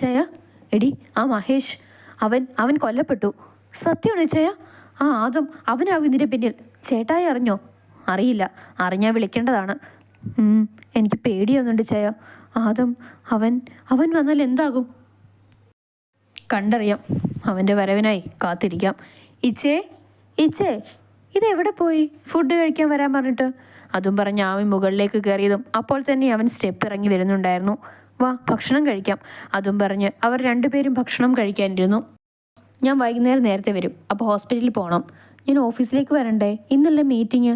ഇച്ചായ എടി ആ മഹേഷ് അവൻ അവൻ കൊല്ലപ്പെട്ടു. സത്യമാണോ ഇച്ചായ ആ ആദം അവനാകും പിന്നിൽ. ചേട്ടായി അറിഞ്ഞോ? അറിയില്ല. അറിഞ്ഞാൽ വിളിക്കേണ്ടതാണ്. എനിക്ക് പേടിയാവുന്നുണ്ട് ചായ ആദം അവൻ അവൻ വന്നാൽ എന്താകും? കണ്ടറിയാം. അവന്റെ വരവിനായി കാത്തിരിക്കാം. ഇച്ചേ ഇച്ചേ ഇതെവിടെ പോയി? ഫുഡ് കഴിക്കാൻ വരാൻ പറഞ്ഞിട്ട്. അതും പറഞ്ഞ് ആമി മുകളിലേക്ക് കയറിയതും അപ്പോൾ തന്നെ അവൻ സ്റ്റെപ്പ് ഇറങ്ങി വരുന്നുണ്ടായിരുന്നു. വാ ഭക്ഷണം കഴിക്കാം. അതും പറഞ്ഞ് അവർ രണ്ടുപേരും ഭക്ഷണം കഴിക്കാനിരുന്നു. ഞാൻ വൈകുന്നേരം നേരത്തെ വരും. അപ്പോൾ ഹോസ്പിറ്റലിൽ പോകണം ഞാൻ ഓഫീസിലേക്ക് വരണ്ടേ? ഇന്നല്ലേ മീറ്റിങ്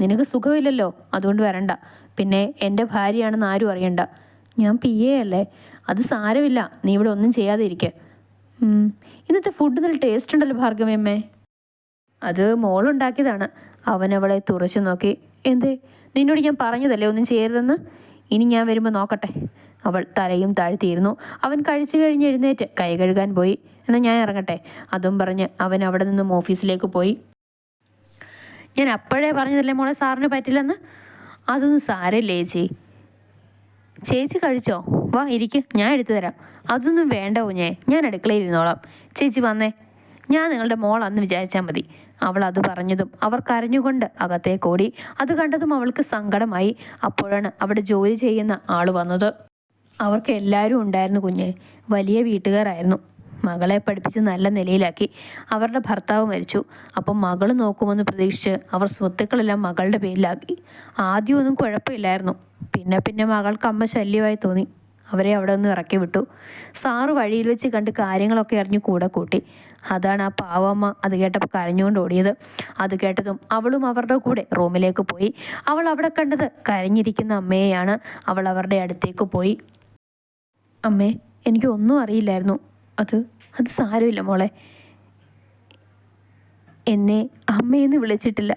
നിനക്ക് സുഖമില്ലല്ലോ? അതുകൊണ്ട് വരണ്ട. പിന്നെ എന്റെ ഭാര്യയാണെന്ന് ആരും അറിയണ്ട. ഞാൻ പി എ അല്ലേ? അത് സാരമില്ല. നീ ഇവിടെ ഒന്നും ചെയ്യാതെ ഇരിക്കെ. ഇന്നത്തെ ഫുഡ് നല്ല ടേസ്റ്റ് ഉണ്ടല്ലോ ഭാർഗവമ്മേ അത് മോളുണ്ടാക്കിയതാണ്. അവൻ അവളെ തുറച്ചു നോക്കി. എന്തേ? നിന്നോട് ഞാൻ പറഞ്ഞതല്ലേ? ഒന്നും ചെയ്യരുതെന്ന്? ഇനി ഞാൻ വരുമ്പോൾ നോക്കട്ടെ. അവൾ തലയും താഴ്ത്തിയിരുന്നു. അവൻ കഴിച്ചു കഴിഞ്ഞ് എഴുന്നേറ്റ് കൈ കഴുകാൻ പോയി. എന്നാൽ ഞാൻ ഇറങ്ങട്ടെ അതും പറഞ്ഞ് അവൻ അവിടെ നിന്നും ഓഫീസിലേക്ക് പോയി. ഞാൻ അപ്പോഴേ പറഞ്ഞതല്ലേ മോളെ സാറിന് പറ്റില്ലെന്ന്? അതൊന്നും സാരല്ലേ ചേച്ചി. ചേച്ചി കഴിച്ചോ? വാ ഇരിക്ക് ഞാൻ എടുത്തു തരാം. അതൊന്നും വേണ്ട കുഞ്ഞേ ഞാൻ അടുക്കളയിൽ ഇരുന്നോളാം. ചേച്ചി വന്നേ ഞാൻ നിങ്ങളുടെ മോൾ അന്ന് വിചാരിച്ചാൽ മതി. അവൾ അത് പറഞ്ഞതും അവർ കരഞ്ഞുകൊണ്ട് അകത്തേക്കോടി അത് കണ്ടതും അവൾക്ക് സങ്കടമായി. അപ്പോഴാണ് അവിടെ ജോലി ചെയ്യുന്ന ആൾ വന്നത്. അവർക്ക് എല്ലാവരും ഉണ്ടായിരുന്നു കുഞ്ഞ്. വലിയ വീട്ടുകാരായിരുന്നു. മകളെ പഠിപ്പിച്ച് നല്ല നിലയിലാക്കി. അവരുടെ ഭർത്താവ് മരിച്ചു. അപ്പം മകൾ നോക്കുമെന്ന് പ്രതീക്ഷിച്ച് അവർ സ്വത്തുക്കളെല്ലാം മകളുടെ പേരിലാക്കി. ആദ്യമൊന്നും കുഴപ്പമില്ലായിരുന്നു. പിന്നെ പിന്നെ മകൾക്ക് അമ്മ ശല്യമായി തോന്നി. അവരെ അവിടെ ഒന്ന് ഇറക്കി വിട്ടു. സാറ് വഴിയിൽ വെച്ച് കണ്ട് കാര്യങ്ങളൊക്കെ അറിഞ്ഞു കൂടെ കൂട്ടി. അതാണ് ആ പാവമ്മ അത് കേട്ടപ്പോൾ കരഞ്ഞുകൊണ്ട് ഓടിയത്. അത് കേട്ടതും അവളും അവരുടെ കൂടെ റൂമിലേക്ക് പോയി. അവൾ അവിടെ കണ്ടത് കരഞ്ഞിരിക്കുന്ന അമ്മയെയാണ്. അവൾ അവരുടെ അടുത്തേക്ക് പോയി. അമ്മേ എനിക്ക് ഒന്നും അറിയില്ലായിരുന്നു. അത് അത് സാരമില്ല മോളെ. എന്നെ അമ്മയെന്ന് വിളിച്ചിട്ടില്ല.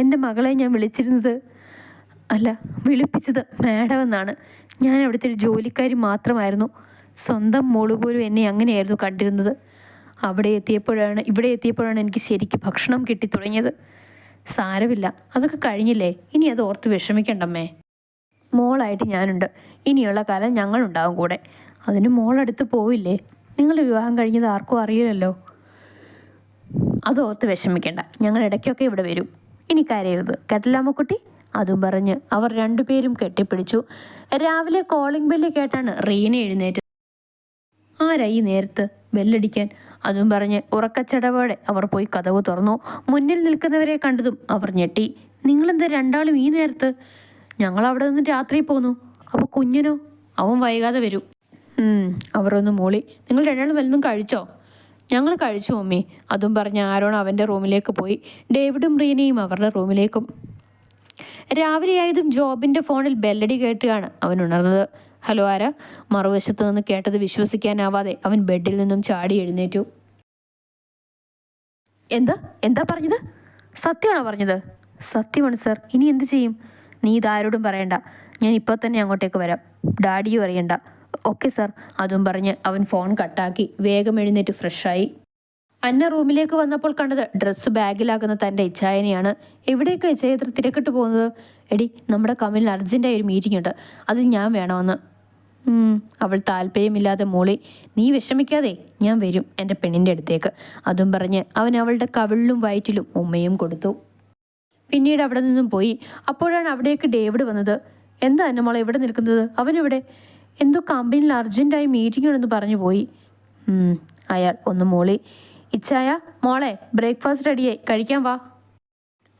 എന്റെ മകളെ ഞാൻ വിളിച്ചിരുന്നത് അല്ല വിളിപ്പിച്ചത് മാഡം എന്നാണ് ഞാൻ അവിടുത്തെ ഒരു ജോലിക്കാരി മാത്രമായിരുന്നു. സ്വന്തം മോൾ പോലും എന്നെ അങ്ങനെയായിരുന്നു കണ്ടിരുന്നത്. അവിടെ എത്തിയപ്പോഴാണ് ഇവിടെ എത്തിയപ്പോഴാണ് എനിക്ക് ശരിക്ക് ഭക്ഷണം കിട്ടി തുടങ്ങിയത് സാരമില്ല അതൊക്കെ കഴിഞ്ഞില്ലേ? ഇനി അത് ഓർത്ത് വിഷമിക്കണ്ടമ്മേ. മോളായിട്ട് ഞാനുണ്ട്. ഇനിയുള്ള കാലം ഞങ്ങളുണ്ടാവും കൂടെ. അതിന് മോളടുത്ത് പോവില്ലേ? നിങ്ങൾ വിവാഹം കഴിഞ്ഞത് ആർക്കും അറിയില്ലല്ലോ. ഓർത്ത് വിഷമിക്കേണ്ട. ഞങ്ങൾ ഇടയ്ക്കൊക്കെ ഇവിടെ വരും. ഇനി കരയരുത്. കേട്ടല്ലാമ്മക്കുട്ടി അതും പറഞ്ഞ് അവർ രണ്ടുപേരും കെട്ടിപ്പിടിച്ചു. രാവിലെ കോളിംഗ് ബെല്ല് കേട്ടാണ് റീന എഴുന്നേറ്റ് ആരായി നേരത്ത് ബെല്ലടിക്കാൻ? അതും പറഞ്ഞ് ഉറക്കച്ചടവോടെ അവർ പോയി കഥവ് തുറന്നു. മുന്നിൽ നിൽക്കുന്നവരെ കണ്ടതും അവർ ഞെട്ടി. നിങ്ങളെന്താ രണ്ടാളും ഈ നേരത്ത് ഞങ്ങൾ അവിടെ നിന്ന് രാത്രി പോന്നു. അപ്പോൾ കുഞ്ഞിനോ? അവൻ വൈകാതെ വരും. ഒന്ന് മൂളി. നിങ്ങൾ രണ്ടാളും വല്ലതും കഴിച്ചോ? ഞങ്ങൾ കഴിച്ചു മമ്മി അതും പറഞ്ഞ് ആരോൺ അവന്റെ റൂമിലേക്ക് പോയി. ഡേവിഡും റീനയും അവരുടെ റൂമിലേക്കും. രാവിലെയായതും ജോബിന്റെ ഫോണിൽ ബെല്ലടി കേട്ടുകയാണ് അവൻ ഉണർന്നത്. ഹലോ ആരാ? മറുവശത്ത് നിന്ന് കേട്ടത് വിശ്വസിക്കാനാവാതെ അവൻ ബെഡിൽ നിന്നും ചാടി എഴുന്നേറ്റു. എന്താ? എന്താ പറഞ്ഞത്? സത്യമാണോ പറഞ്ഞത്? സത്യമാണ് സർ. ഇനി എന്ത് ചെയ്യും? നീ ഇതാരോടും പറയണ്ട. ഞാൻ ഇപ്പോൾ തന്നെ അങ്ങോട്ടേക്ക് വരാം. ഡാഡിയും അറിയണ്ട. Okay sir. അതും പറഞ്ഞ് അവൻ ഫോൺ കട്ടാക്കി. വേഗം എഴുന്നേറ്റ് ഫ്രഷായി അന്ന റൂമിലേക്ക് വന്നപ്പോൾ കണ്ടത് ഡ്രസ്സ് ബാഗിലാക്കുന്ന തന്റെ ഇച്ഛായനെയാണ് എവിടേക്ക് ഇച്ഛായ ഇത്ര തിരക്കിട്ട് പോകുന്നത്? എടി നമ്മുടെ കമ്പനിയിൽ അർജന്റായി ഒരു മീറ്റിംഗ് ഉണ്ട്. അത് ഞാൻ വേണമെന്ന്. അവൾ താല്പര്യമില്ലാതെ മൂളി. നീ വിഷമിക്കാതെ ഞാൻ വരും എന്റെ പെണ്ണിന്റെ അടുത്തേക്ക്. അതും പറഞ്ഞ് അവൻ അവളുടെ കവിളിലും വയറ്റിലും ഉമ്മയും കൊടുത്തു. പിന്നീട് അവിടെ നിന്നും പോയി. അപ്പോഴാണ് അവിടേക്ക് ഡേവിഡ് വന്നത്. എന്താ എന്നെ മോളെ ഇവിടെ നിൽക്കുന്നത്? ഇവിടെ എന്തോ കമ്പനിയിൽ അർജന്റായി മീറ്റിംഗ് ഉണ്ടെന്ന് പറഞ്ഞു പോയി. അയാൾ ഒന്ന് മോളി. ഇച്ചായ മോളെ ബ്രേക്ക്ഫാസ്റ്റ് റെഡിയായി കഴിക്കാൻ വാ.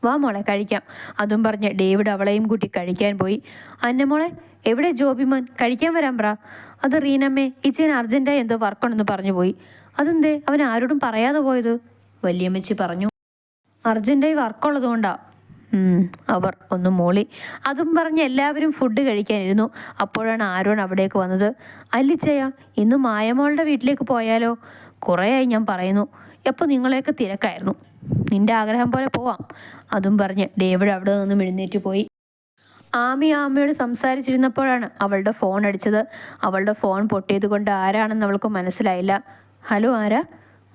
വാ മോളെ കഴിക്കാം. അതും പറഞ്ഞ് ഡേവിഡ് അവളെയും കൂട്ടി കഴിക്കാൻ പോയി. അന്നമോളെ എവിടെ ജോബിമാൻ കഴിക്കാൻ വരാൻ പറ. അത് റീനമ്മേ ഇച്ചേൻ അർജന്റായി എന്തോ വർക്കുണ്ടെന്ന് പറഞ്ഞു പോയി. അതെന്തേ? അവൻ ആരോടും പറയാതെ പോയത്? വല്യമ്മച്ചി പറഞ്ഞു. അർജന്റായി വർക്കുള്ളതുകൊണ്ടാ ഉം, അവർ ഒന്ന് മൂളി. അതും പറഞ്ഞ് എല്ലാവരും ഫുഡ് കഴിക്കാനിരുന്നു. അപ്പോഴാണ് ആരോൺ അവിടേക്ക് വന്നത്. അല്ലിച്ചയ ഇന്ന് മായമോളുടെ വീട്ടിലേക്ക് പോയാലോ? കുറേയായി ഞാൻ പറയുന്നു. എപ്പോൾ നിങ്ങളെയൊക്കെ തിരക്കായിരുന്നു. നിന്റെ ആഗ്രഹം പോലെ പോവാം. അതും പറഞ്ഞ് ഡേവിഡ് അവിടെ നിന്നും എഴുന്നേറ്റ് പോയി. ആമി ആമയോട് സംസാരിച്ചിരുന്നപ്പോഴാണ് അവളുടെ ഫോൺ അടിച്ചത്. അവളുടെ ഫോൺ പൊട്ടിയത് കൊണ്ട് ആരാണെന്ന് അവൾക്ക് മനസ്സിലായില്ല. ഹലോ ആരാ?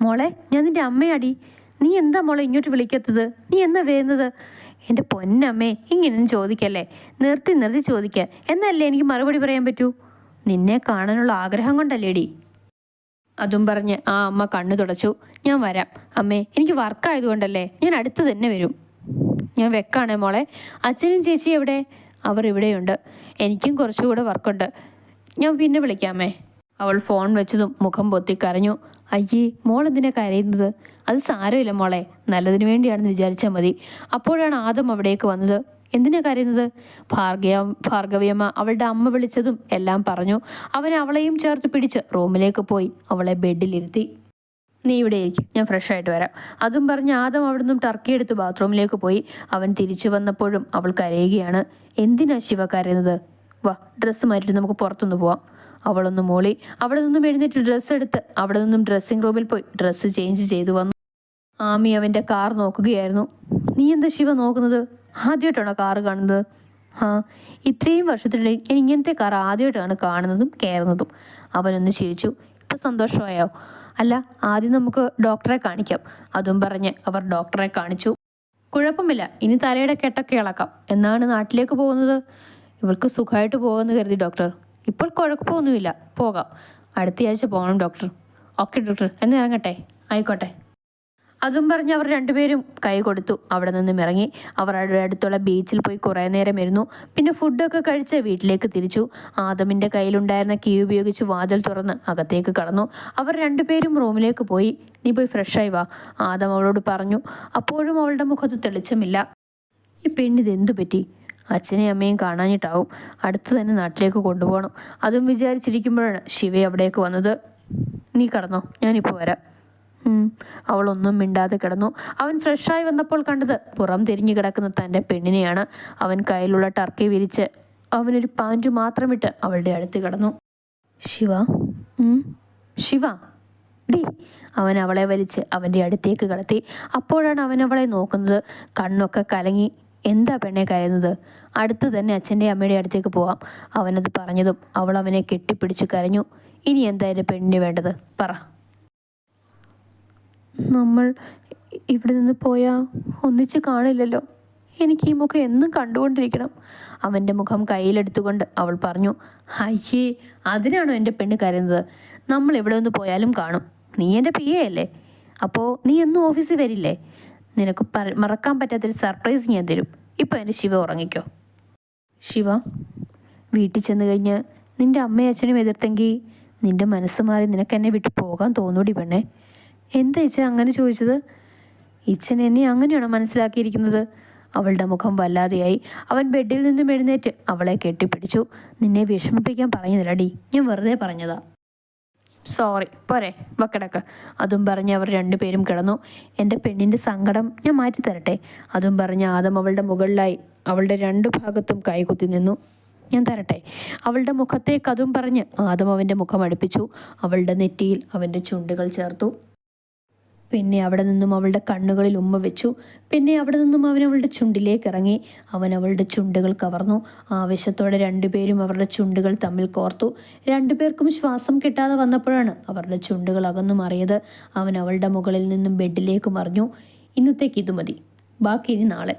മോളെ ഞാൻ നിന്റെ അമ്മയാടി. നീ എന്താ മോളെ ഇങ്ങോട്ട് വിളിക്കത്തത്? നീ എന്താ വരുന്നത്? എന്റെ പൊന്നമ്മേ ഇങ്ങനെയൊന്നും ചോദിക്കല്ലേ? നിർത്തി നിർത്തി ചോദിക്കുക എന്നല്ലേ എനിക്ക് മറുപടി പറയാൻ പറ്റൂ? നിന്നെ കാണാനുള്ള ആഗ്രഹം കൊണ്ടല്ലേടി? അതും പറഞ്ഞ് ആ അമ്മ കണ്ണു തുടച്ചു. ഞാൻ വരാം. അമ്മേ എനിക്ക് വർക്കായതുകൊണ്ടല്ലേ ഞാൻ അടുത്ത് തന്നെ വരും. ഞാൻ വെക്കാണേ മോളെ. അച്ഛനും ചേച്ചി എവിടെ? അവർ ഇവിടെയുണ്ട്. എനിക്കും കുറച്ചുകൂടെ വർക്കുണ്ട് ഞാൻ പിന്നെ വിളിക്കാമേ. അവൾ ഫോൺ വെച്ചതും മുഖം പൊത്തി കരഞ്ഞു. അയ്യേ മോൾ എന്തിനാ കരയുന്നത്? അത് സാരമില്ല മോളെ നല്ലതിനു വേണ്ടിയാണെന്ന് വിചാരിച്ചാൽ മതി. അപ്പോഴാണ് ആദം അവിടേക്ക് വന്നത്. എന്തിനാ കരയുന്നത്? ഭാർഗവ ഭാർഗവിയമ്മ അവളുടെ അമ്മ വിളിച്ചതും എല്ലാം പറഞ്ഞു. അവൻ അവളെയും ചേർത്ത് പിടിച്ച് റൂമിലേക്ക് പോയി അവളെ ബെഡിലിരുത്തി. നീ ഇവിടെ ഇരിക്കും ഞാൻ ഫ്രഷ് ആയിട്ട് വരാം. അതും പറഞ്ഞ് ആദം അവിടെ നിന്നും ടർക്കി എടുത്ത് ബാത്റൂമിലേക്ക് പോയി. അവൻ തിരിച്ചു വന്നപ്പോഴും അവൾ കരയുകയാണ്. എന്തിനാ ശിവ കരയുന്നത്? വാ ഡ്രസ്സ് മാറ്റിയിട്ട് നമുക്ക് പുറത്തുനിന്ന് പോവാം. അവളൊന്ന് മോളി. അവിടെ നിന്നും എഴുന്നേറ്റ് ഡ്രസ്സ് എടുത്ത് അവിടെ നിന്നും ഡ്രസ്സിംഗ് റൂമിൽ പോയി. ഡ്രസ്സ് ചേഞ്ച് ചെയ്തു വന്നു. ആമി അവന്റെ കാർ നോക്കുകയായിരുന്നു. നീ എന്താ ശിവ നോക്കുന്നത്? ആദ്യമായിട്ടാണോ കാറ് കാണുന്നത്? ആ ഇത്രയും വർഷത്തിനിടയിൽ ഞാൻ ഇങ്ങനത്തെ കാർ ആദ്യമായിട്ടാണ് കാണുന്നതും കയറുന്നതും. അവനൊന്ന് ചിരിച്ചു. ഇപ്പം സന്തോഷമായോ? അല്ല ആദ്യം നമുക്ക് ഡോക്ടറെ കാണിക്കാം. അതും പറഞ്ഞ് അവർ ഡോക്ടറെ കാണിച്ചു. കുഴപ്പമില്ല ഇനി തലയുടെ കെട്ടൊക്കെ ഇളക്കാം. എന്നാണ് നാട്ടിലേക്ക് പോകുന്നത്? ഇവൾക്ക് സുഖമായിട്ട് പോകുമെന്ന് കരുതി ഡോക്ടർ ഇപ്പോൾ കുഴപ്പമൊന്നുമില്ല. പോകാം. അടുത്തയാഴ്ച പോകണം ഡോക്ടർ ഓക്കെ ഡോക്ടർ എന്ന് ഇറങ്ങട്ടെ? ആയിക്കോട്ടെ. അതും പറഞ്ഞ് അവർ രണ്ടുപേരും കൈ കൊടുത്തു. അവിടെ നിന്നും ഇറങ്ങി. അവർ അടുത്തുള്ള ബീച്ചിൽ പോയി കുറേ നേരം ഇരുന്നു. പിന്നെ ഫുഡൊക്കെ കഴിച്ച് വീട്ടിലേക്ക് തിരിച്ചു. ആദമിന്റെ കയ്യിലുണ്ടായിരുന്ന കീ ഉപയോഗിച്ച് വാതിൽ തുറന്ന് അകത്തേക്ക് കടന്നു. അവർ രണ്ടുപേരും റൂമിലേക്ക് പോയി. നീ പോയി ഫ്രഷായി വാ ആദം അവളോട് പറഞ്ഞു. അപ്പോഴും അവളുടെ മുഖത്ത് തെളിച്ചമില്ല. ഈ പെണ്ണിത് എന്തു പറ്റി? അച്ഛനെയും അമ്മയും കാണാഞ്ഞിട്ടാവും അടുത്ത് തന്നെ നാട്ടിലേക്ക് കൊണ്ടുപോകണം. അതും വിചാരിച്ചിരിക്കുമ്പോഴാണ് ശിവ അവിടേക്ക് വന്നത്. നീ കടന്നോ ഞാനിപ്പോൾ വരാം. അവളൊന്നും മിണ്ടാതെ കിടന്നു. അവൻ ഫ്രഷായി വന്നപ്പോൾ കണ്ടത് പുറം തിരിഞ്ഞു കിടക്കുന്ന തന്റെ പെണ്ണിനെയാണ്. അവൻ കയ്യിലുള്ള ടർക്കി വിരിച്ച് അവനൊരു പാന്റ് മാത്രമിട്ട് അവളുടെ അടുത്ത് കിടന്നു. ശിവ ശിവ ഡി. അവൻ അവളെ വലിച്ച് അവന്റെ അടുത്തേക്ക് കടത്തി. അപ്പോഴാണ് അവൻ അവളെ നോക്കുന്നത്. കണ്ണൊക്കെ കലങ്ങി. എന്താ പെണ്ണെ കരയുന്നത്? അടുത്ത് തന്നെ അച്ഛന്റെ അമ്മയുടെ അടുത്തേക്ക് പോവാം. അവനത് പറഞ്ഞതും അവൾ അവനെ കെട്ടിപ്പിടിച്ച് കരഞ്ഞു. ഇനി എന്തായാലും പെണ്ണിന് വേണ്ടത്? പറ. നമ്മൾ ഇവിടെ നിന്ന് പോയാൽ ഒന്നിച്ച് കാണില്ലല്ലോ. എനിക്ക് ഈ മുഖം എന്നും കണ്ടുകൊണ്ടിരിക്കണം. അവന്റെ മുഖം കയ്യിലെടുത്തുകൊണ്ട് അവൾ പറഞ്ഞു അയ്യേ അതിനാണോ എന്റെ പെണ്ണ് കരുതുന്നത് നമ്മൾ എവിടെ നിന്ന് പോയാലും കാണും. നീ എന്റെ പി എ അല്ലേ? അപ്പോൾ നീ എന്നും ഓഫീസിൽ വരില്ലേ? നിനക്ക് മറക്കാൻ പറ്റാത്തൊരു സർപ്രൈസ് ഞാൻ തരും. ഇപ്പോൾ എന്റെ ശിവ ഉറങ്ങിക്കോ. ശിവ വീട്ടിൽ ചെന്ന് കഴിഞ്ഞ് നിന്റെ അമ്മയും അച്ഛനും എതിർത്തെങ്കിൽ നിന്റെ മനസ്സ് മാറി നിനക്ക് എന്നെ വിട്ടു പോകാൻ തോന്നൂടി പെണ്ണേ. എന്താ ഇച്ച അങ്ങനെ ചോദിച്ചത്? ഇച്ചൻ എന്നെ അങ്ങനെയാണോ മനസ്സിലാക്കിയിരിക്കുന്നത്? അവളുടെ മുഖം വല്ലാതെയായി. അവൻ ബെഡിൽ നിന്നും എഴുന്നേറ്റ് അവളെ കെട്ടിപ്പിടിച്ചു. നിന്നെ വിഷമിപ്പിക്കാൻ പറഞ്ഞതിലടി ഞാൻ വെറുതെ പറഞ്ഞതാ. സോറി പോരെ വക്കടക്ക്. അതും പറഞ്ഞ് അവർ രണ്ടുപേരും കിടന്നു. എന്റെ പെണ്ണിന്റെ സങ്കടം ഞാൻ മാറ്റിത്തരട്ടെ അതും പറഞ്ഞ് ആദം അവളുടെ മുകളിലായി അവളുടെ രണ്ട് ഭാഗത്തും കൈകുത്തി നിന്നു. ഞാൻ തരട്ടെ? അവളുടെ മുഖത്തേക്ക് അതും പറഞ്ഞ് ആദം അവന്റെ മുഖം അടുപ്പിച്ചു. അവളുടെ നെറ്റിയിൽ അവന്റെ ചുണ്ടുകൾ ചേർത്തു. പിന്നെ അവിടെ നിന്നും അവളുടെ കണ്ണുകളിൽ ഉമ്മ വെച്ചു. പിന്നെ അവിടെ നിന്നും അവൻ അവളുടെ ചുണ്ടിലേക്ക് ഇറങ്ങി. അവൻ അവളുടെ ചുണ്ടുകൾ കവർന്നു. ആവേശത്തോടെ രണ്ടുപേരും അവരുടെ ചുണ്ടുകൾ തമ്മിൽ കോർത്തു. രണ്ടുപേർക്കും ശ്വാസം കിട്ടാതെ വന്നപ്പോഴാണ് അവരുടെ ചുണ്ടുകൾ അകന്നു മാറിയത്. അവൻ അവളുടെ മുകളിൽ നിന്നും ബെഡിലേക്ക് മറിഞ്ഞു. ഇന്നത്തേക്ക് ഇത് മതി. ബാക്കി ഇനി നാളെ.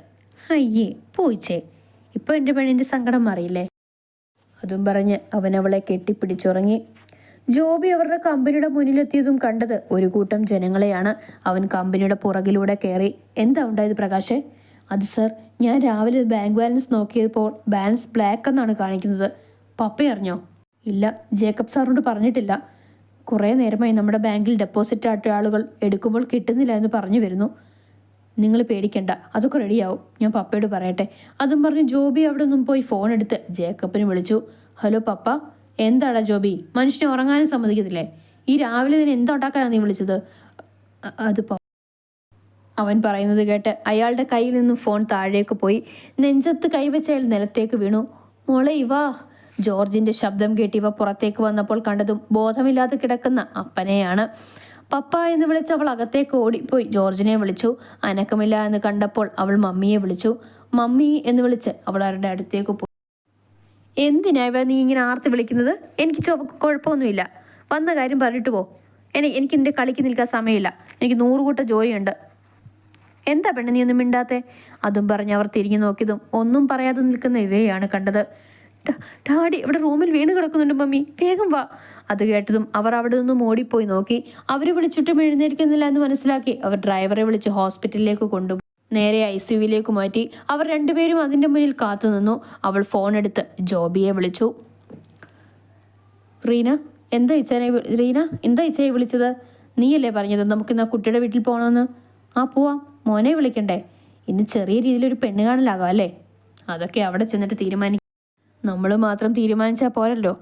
അയ്യേ പോയിച്ചേ ഇപ്പോൾ എന്റെ പെണ്ണിന്റെ സങ്കടം മാറിയില്ലേ? അതും പറഞ്ഞ് അവൻ അവളെ കെട്ടിപ്പിടിച്ചുറങ്ങി. ജോബി അവരുടെ കമ്പനിയുടെ മുന്നിലെത്തിയതും കണ്ടത് ഒരു കൂട്ടം ജനങ്ങളെയാണ്. അവൻ കമ്പനിയുടെ പുറകിലൂടെ കയറി എന്താ ഉണ്ടായത് പ്രകാശേ? അത് സർ ഞാൻ രാവിലെ ബാങ്ക് ബാലൻസ് നോക്കിയപ്പോൾ ബാലൻസ് ബ്ലാക്ക് എന്നാണ് കാണിക്കുന്നത്. പപ്പ അറിഞ്ഞോ? ഇല്ല ജേക്കബ് സാറിനോട് പറഞ്ഞിട്ടില്ല. കുറേ നേരമായി നമ്മുടെ ബാങ്കിൽ ഡെപ്പോസിറ്റ് ആട്ടിയ ആളുകൾ എടുക്കുമ്പോൾ കിട്ടുന്നില്ല എന്ന് പറഞ്ഞു വരുന്നു. നിങ്ങൾ പേടിക്കണ്ട അതൊക്കെ റെഡിയാവും. ഞാൻ പപ്പയോട് പറയട്ടെ. അതും പറഞ്ഞ് ജോബി അവിടെ നിന്നും പോയി ഫോൺ എടുത്ത് ജേക്കബിന് വിളിച്ചു. ഹലോ പപ്പ. എന്താടാ ജോബി? മനുഷ്യനെ ഉറങ്ങാനും സമ്മതിക്കത്തില്ലേ ഈ രാവിലെ തന്നെ എന്താ ഉണ്ടാക്കാനാണ് നീ വിളിച്ചത്? അതിപ്പോ അത് അവൻ പറയുന്നത് കേട്ട് അയാളുടെ കയ്യിൽ നിന്നും ഫോൺ താഴേക്ക് പോയി. നെഞ്ചത്ത് കൈവച്ച അയാൾ നിലത്തേക്ക് വീണു. മോളെ ഇവാ. ജോർജിന്റെ ശബ്ദം കേട്ടിവ പുറത്തേക്ക് വന്നപ്പോൾ കണ്ടതും ബോധമില്ലാതെ കിടക്കുന്ന അപ്പനെയാണ്. പപ്പ എന്ന് വിളിച്ച് അവൾ അകത്തേക്ക് ഓടിപ്പോയി. ജോർജിനെ വിളിച്ചു. അനക്കമില്ല എന്ന് കണ്ടപ്പോൾ അവൾ മമ്മിയെ വിളിച്ചു. മമ്മി എന്ന് വിളിച്ച് അവൾ അവരുടെ അടുത്തേക്ക് പോയി എന്തിനാ ഇവ നീ ഇങ്ങനെ ആർത്ത് വിളിക്കുന്നത്? എനിക്ക് ചൊ കുഴപ്പമൊന്നുമില്ല. വന്ന കാര്യം പറഞ്ഞിട്ട് പോ. എനിക്ക് എനിക്ക് എന്റെ കളിക്ക് നിൽക്കാൻ സമയമില്ല. എനിക്ക് നൂറുകൂട്ട ജോലിയുണ്ട്. എന്താ പെണ്ണ് നീ ഒന്നും മിണ്ടാത്തെ? അതും പറഞ്ഞ് അവർ തിരിഞ്ഞു നോക്കിയതും ഒന്നും പറയാതെ നിൽക്കുന്ന ഇവയാണ് കണ്ടത്. "ഡാ- ഡാഡി ഇവിടെ റൂമിൽ വീണ് കിടക്കുന്നുണ്ട് മമ്മി. വേഗം വാ. അത് കേട്ടതും അവർ അവിടെ നിന്നും ഓടിപ്പോയി നോക്കി. അവർ വിളിച്ചിട്ടും എഴുന്നേൽക്കുന്നില്ല എന്ന് മനസ്സിലാക്കി. അവർ ഡ്രൈവറെ വിളിച്ച് ഹോസ്പിറ്റലിലേക്ക് കൊണ്ടുപോയി. നേരെ ഐ സിയുവിലേക്ക് മാറ്റി അവർ രണ്ടുപേരും അതിന്റെ മുന്നിൽ കാത്തുനിന്നു. അവൾ ഫോൺ എടുത്ത് ജോബിയെ വിളിച്ചു. റീന എന്താ ഇച്ചാനെ റീന എന്താ ഇച്ചയെ വിളിച്ചത്? നീയല്ലേ പറഞ്ഞത് നമുക്ക് ഇന്ന് ആ കുട്ടിയുടെ വീട്ടിൽ പോകണമെന്ന് ആ പോവാം. മോനെ വിളിക്കണ്ടേ? ഇന്ന് ചെറിയ രീതിയിലൊരു പെണ്ണ് കാണലാകാം അല്ലേ? അതൊക്കെ അവിടെ ചെന്നിട്ട് തീരുമാനിക്കും നമ്മൾ മാത്രം തീരുമാനിച്ചാൽ പോരല്ലോ.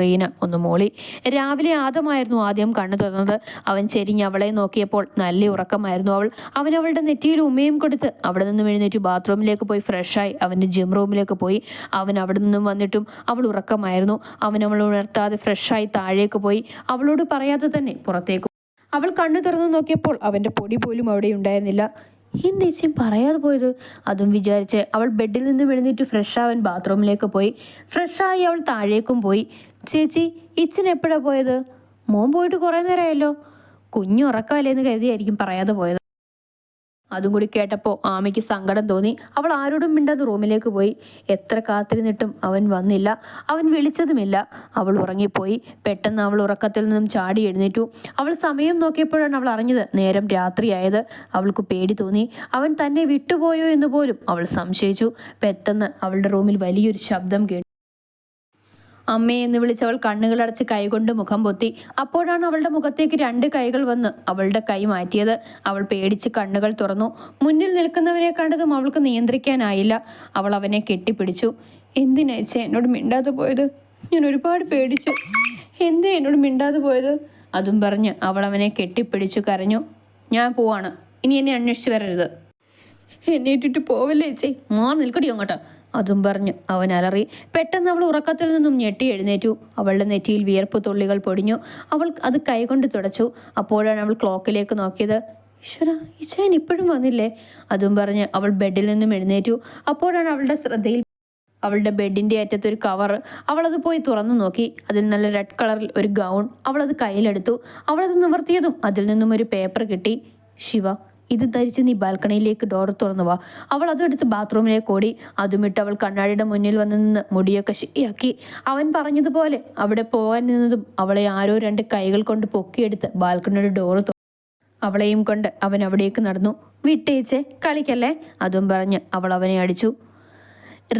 റീന ഒന്ന് മോളി. രാവിലെ ആദമായിരുന്നു ആദ്യം കണ്ണു തുറന്നത്. അവൻ ചെരിഞ്ഞ് അവളെ നോക്കിയപ്പോൾ നല്ല ഉറക്കമായിരുന്നു അവൾ. അവൻ അവളുടെ നെറ്റിയിൽ ഉമ്മയും കൊടുത്ത് അവിടെ നിന്നും എഴുന്നേറ്റ്. ബാത്റൂമിലേക്ക് പോയി ഫ്രഷായി അവന്റെ ജിം റൂമിലേക്ക് പോയി. അവൻ അവിടെ നിന്നും വന്നിട്ടും അവൾ ഉറക്കമായിരുന്നു. അവൻ അവൾ ഉണർത്താതെ ഫ്രഷായി താഴേക്ക് പോയി. അവളോട് പറയാതെ തന്നെ പുറത്തേക്ക്. അവൾ കണ്ണു തുറന്നു നോക്കിയപ്പോൾ അവന്റെ പൊടി പോലും അവിടെ ഉണ്ടായിരുന്നില്ല. എന്തേച്ചിയും പറയാതെ പോയത്. അതും വിചാരിച്ച് അവൾ ബെഡിൽ നിന്ന് വിഴുന്നിട്ട് ഫ്രഷ് ആവാൻ ബാത്റൂമിലേക്ക് പോയി. ഫ്രഷായി അവൾ താഴേക്കും പോയി. ചേച്ചി ഇച്ചൻ എപ്പോഴാണ് പോയത്? മോൻ പോയിട്ട് കുറേ നേരമായല്ലോ. കുഞ്ഞു ഉറക്കമല്ലേ? എന്ന് കരുതിയായിരിക്കും പറയാതെ പോയത്. അതും കൂടി കേട്ടപ്പോൾ ആമയ്ക്ക് സങ്കടം തോന്നി. അവൾ ആരോടും മിണ്ടാതെ റൂമിലേക്ക് പോയി. എത്ര കാത്തിരുന്നിട്ടും അവൻ വന്നില്ല. അവൻ വിളിച്ചതുമില്ല. അവൾ ഉറങ്ങിപ്പോയി. പെട്ടെന്ന് അവൾ ഉറക്കത്തിൽ നിന്നും ചാടി എഴുന്നേറ്റു. അവൾ സമയം നോക്കിയപ്പോഴാണ് അവൾ അറിഞ്ഞത് നേരം രാത്രിയായത്. അവൾക്ക് പേടി തോന്നി. അവൻ തന്നെ വിട്ടുപോയോ എന്ന് പോലും അവൾ സംശയിച്ചു. പെട്ടെന്ന് അവളുടെ റൂമിൽ വലിയൊരു ശബ്ദം കേട്ടു. അമ്മേ എന്ന് വിളിച്ചവൾ കണ്ണുകളടച്ച് കൈകൊണ്ട് മുഖം പൊത്തി. അപ്പോഴാണ് അവളുടെ മുഖത്തേക്ക് രണ്ട് കൈകൾ വന്ന് അവളുടെ കൈ മാറ്റിയത്. അവൾ പേടിച്ച് കണ്ണുകൾ തുറന്നു. മുന്നിൽ നിൽക്കുന്നവനെ കണ്ടതും അവൾക്ക് നിയന്ത്രിക്കാനായില്ല. അവൾ അവനെ കെട്ടിപ്പിടിച്ചു. എന്തിനയച്ച എന്നോട് മിണ്ടാതെ പോയത്? ഞാൻ ഒരുപാട് പേടിച്ചു. എന്തേ എന്നോട് മിണ്ടാതെ പോയത്? അതും പറഞ്ഞ് അവൾ അവനെ കെട്ടിപ്പിടിച്ചു കരഞ്ഞു. ഞാൻ പോവാണ്. ഇനി എന്നെ അന്വേഷിച്ചു വരരുത്. എന്നെ ഇട്ടിട്ട് പോവല്ലേ ചേച്ചി മോൻ നിൽക്കടി അങ്ങോട്ട്. അതും പറഞ്ഞു. അവൻ അലറി പെട്ടെന്ന് അവൾ ഉറക്കത്തിൽ നിന്നും ഞെട്ടി എഴുന്നേറ്റു. അവളുടെ നെറ്റിയിൽ വിയർപ്പ് തുള്ളികൾ പൊടിഞ്ഞു. അവൾ അത് കൈകൊണ്ട് തുടച്ചു. അപ്പോഴാണ് അവൾ ക്ലോക്കിലേക്ക് നോക്കിയത്. ഈശ്വര ഈശ്വരൻ ഇപ്പോഴും വന്നില്ലേ? അതും പറഞ്ഞ് അവൾ ബെഡിൽ നിന്നും എഴുന്നേറ്റു. അപ്പോഴാണ് അവളുടെ ശ്രദ്ധയിൽ അവളുടെ ബെഡിന്റെ അറ്റത്ത് ഒരു കവർ. അവളത് പോയി തുറന്നു നോക്കി. അതിൽ നല്ല റെഡ് കളറിൽ ഒരു ഗൗൺ. അവളത് കയ്യിലെടുത്തു. അവളത് നിവർത്തിയതും അതിൽ നിന്നും ഒരു പേപ്പർ കിട്ടി. ശിവ ഇത് ധരിച്ച് നീ ബാൽക്കണിയിലേക്ക് ഡോർ തുറന്നു വാ. അവൾ അതെടുത്ത് ബാത്റൂമിലേക്ക് ഓടി. അതുമിട്ട് അവൾ കണ്ണാടിയുടെ മുന്നിൽ വന്ന് നിന്ന് മുടിയൊക്കെ ശരിയാക്കി. അവൻ പറഞ്ഞതുപോലെ അവിടെ പോകാൻ നിന്നതും അവളെ ആരോ രണ്ട് കൈകൾ കൊണ്ട് പൊക്കിയെടുത്ത് ബാൽക്കണിയുടെ ഡോറ് അവളെയും കൊണ്ട് അവൻ അവിടേക്ക് നടന്നു. വിട്ടേച്ചേ കളിക്കല്ലേ? അതും പറഞ്ഞ് അവൾ അവനെ അടിച്ചു.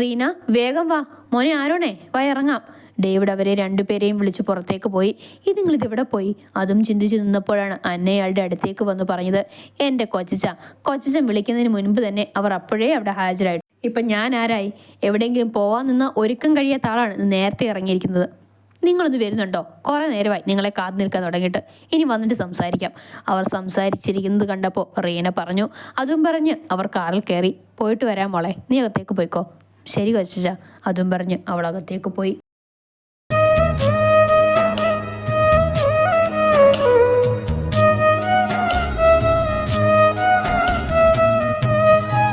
റീന വേഗം വാ. മോനെ ആരോണേ? വാ ഇറങ്ങാം. ഡേവിഡ് അവരെ രണ്ടുപേരെയും വിളിച്ചു പുറത്തേക്ക് പോയി. ഇത് നിങ്ങൾ ഇതെവിടെ പോയി? അതും ചിന്തിച്ചു നിന്നപ്പോഴാണ് അന്നയാളുടെ അടുത്തേക്ക് വന്ന് പറഞ്ഞത്. എന്റെ കൊച്ചച്ച. കൊച്ചച്ചൻ വിളിക്കുന്നതിന് മുൻപ് തന്നെ അവർ അപ്പോഴേ അവിടെ ഹാജരായി. ഇപ്പം ഞാൻ ആരായി? എവിടെയെങ്കിലും പോവാൻ നിന്ന് ഒരുക്കം കഴിയാത്ത ആളാണ് നേരത്തെ ഇറങ്ങിയിരിക്കുന്നത്. നിങ്ങളൊന്ന് വരുന്നുണ്ടോ? കുറേ നേരമായി നിങ്ങളെ കാത്തു നിൽക്കാൻ തുടങ്ങിയിട്ട്. ഇനി വന്നിട്ട് സംസാരിക്കാം. അവർ സംസാരിച്ചിരിക്കുന്നത് കണ്ടപ്പോൾ റീന പറഞ്ഞു. അതും പറഞ്ഞ് അവർ കാറിൽ കയറി. പോയിട്ട് വരാൻ മോളെ. നീ അകത്തേക്ക് പോയിക്കോ. ശരി കൊച്ചാ അതും പറഞ്ഞ് അവൾ അകത്തേക്ക് പോയി.